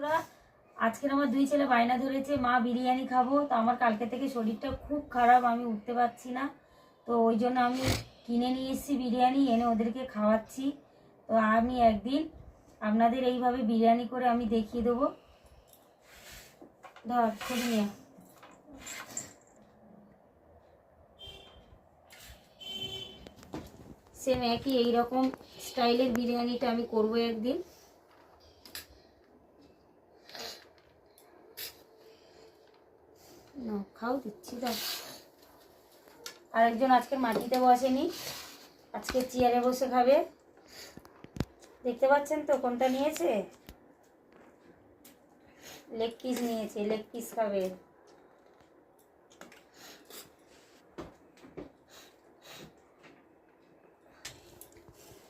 বন্ধুরা আজকের আমার দুই ছেলে বায়না ধরেছে, মা বিরিয়ানি খাব। তো আমার কালকে থেকে শরীরটা খুব খারাপ, আমি উঠতে পারছি না। তো ওই জন্য আমি কিনে নিয়ে এসেছি বিরিয়ানি, এনে ওদেরকে খাওয়াচ্ছি। তো আমি একদিন আপনাদের এইভাবে বিরিয়ানি করে আমি দেখিয়ে দেবো। ধর খুবই নিয়ে সেম একই, এইরকম স্টাইলের বিরিয়ানিটা আমি করব একদিন। না খাও দিচ্ছি দাও। আরেকজন আজকে মাটিতে বসেনি আজকে চেয়ারে বসে খাবে। দেখতে পাচ্ছেন তো কোনটা নিয়েছে? লেগ পিস নিয়েছে লেগ পিস খাবে।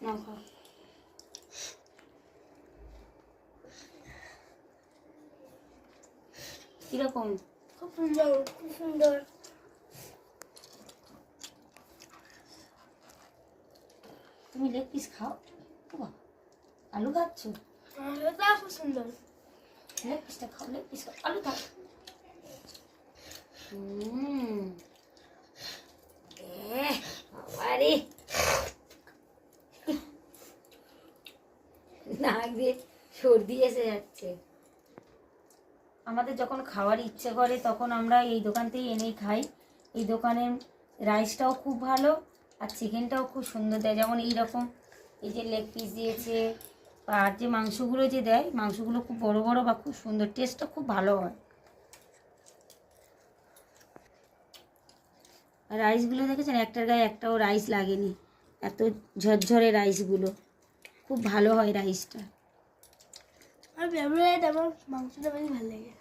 নাও খাও। কীরকম? খুব সুন্দর খুব সুন্দর তুমি লেগ পিস খাও ও বাবা, আলু খাচ্ছ এটা খুব সুন্দর লেগ পিসটা খাও লেগ পিস খাও আলু খাও হুম এহ, বাবারে নাক দিয়ে সর্দি এসে যাচ্ছে আমাদের যখন খাওয়ার ইচ্ছে করে, তখন আমরা এই দোকান থেকে এনেই খাই। এই দোকানের রাইসটাও খুব ভালো আর চিকেনটাও খুব সুন্দর দেয়। যেমন এই রকম এই যে লেগ পিস দিয়েছে আর যে মাংসগুলো যে দেয়, মাংসগুলো খুব বড় বড় বা খুব সুন্দর টেস্টটা খুব ভালো হয়। রাইসগুলো দেখেছেন? একটার গায়ে একটাও রাইস লাগেনি। এত ঝরঝরে রাইসগুলো খুব ভালো হয় রাইসটা আমার ফেভারিট আমার মাংসটা বেশি ভালো লাগে।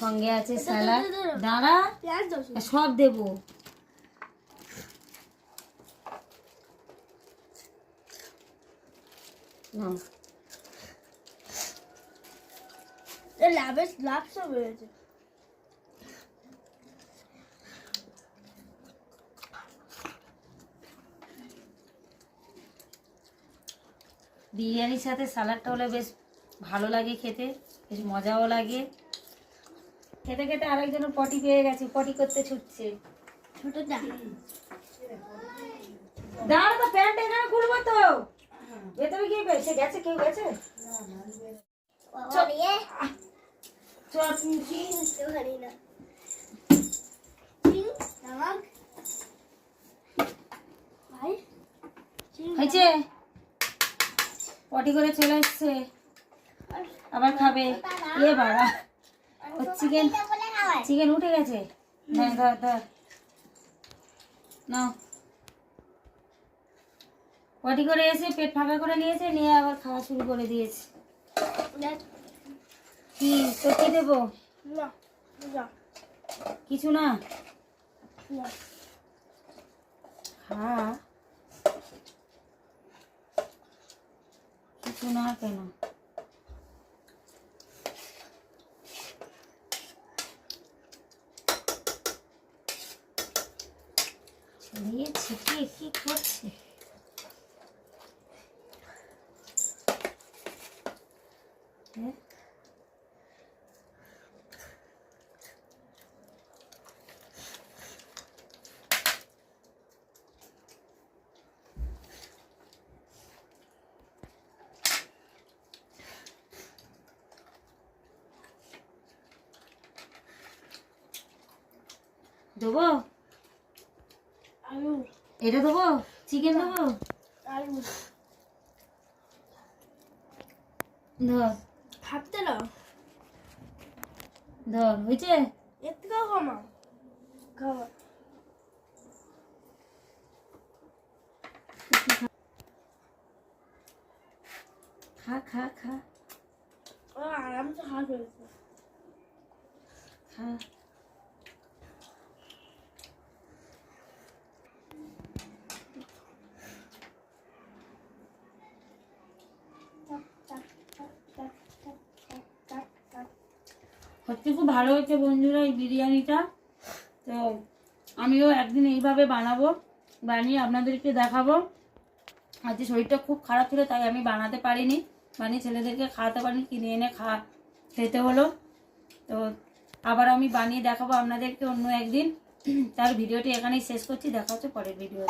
সঙ্গে আছে স্যালাড। দাঁড়া। সব দেবো। লাভের লাভ সব হয়েছে। বিরিয়ানির সাথে স্যালাডটা হলে বেশ ভালো লাগে খেতে বেশ মজাও লাগে। খেতে খেতে আরেকজন পটি পেয়ে গেছে পটি করতে ছুটছে। দাঁড়া তো প্যান্ট এখানে খুলবো তো। ভেতরে গিয়ে সে গেছে কেউ গেছে? হয়েছে? পটি করে চলে এসছে। আবার খাবে। এ বাড়া। ও চিকেন চিকেন উঠে গেছে। হ্যাঁ ধর ধর। নাও। পটি করে এসে পেট ফাঁকা করে নিয়েছে নিয়ে আবার খাওয়া শুরু করে দিয়েছে। কি? কি দেবো? না না কিছু না? না। খা কিছু না কেন ছড়িয়ে ছিটিয়ে কি করছে হ্যাঁ? দেবো আলু এটা দেবো চিকেন দেবো আলু ধর ভাবতে দাও ধর হয়েছে এর থেকেও কমা খাবার খা খা খা ও আরামসে খাওয়া চলেছে খা সত্যি খুব ভালো হয়েছে বন্ধুরা এই বিরিয়ানিটা। তো আমিও একদিন এইভাবে বানাবো, বানিয়ে আপনাদেরকে দেখাবো। আজকে শরীরটা খুব খারাপ ছিল, তাই আমি বানাতে পারিনি। বানিয়ে ছেলেদেরকে খাওয়াতে পারিনি, কিনে এনে খা, খেতে হলো। তো আবার আমি বানিয়ে দেখাবো আপনাদেরকে অন্য একদিন। তার ভিডিওটি এখানেই শেষ করছি, দেখা হচ্ছে পরের ভিডিও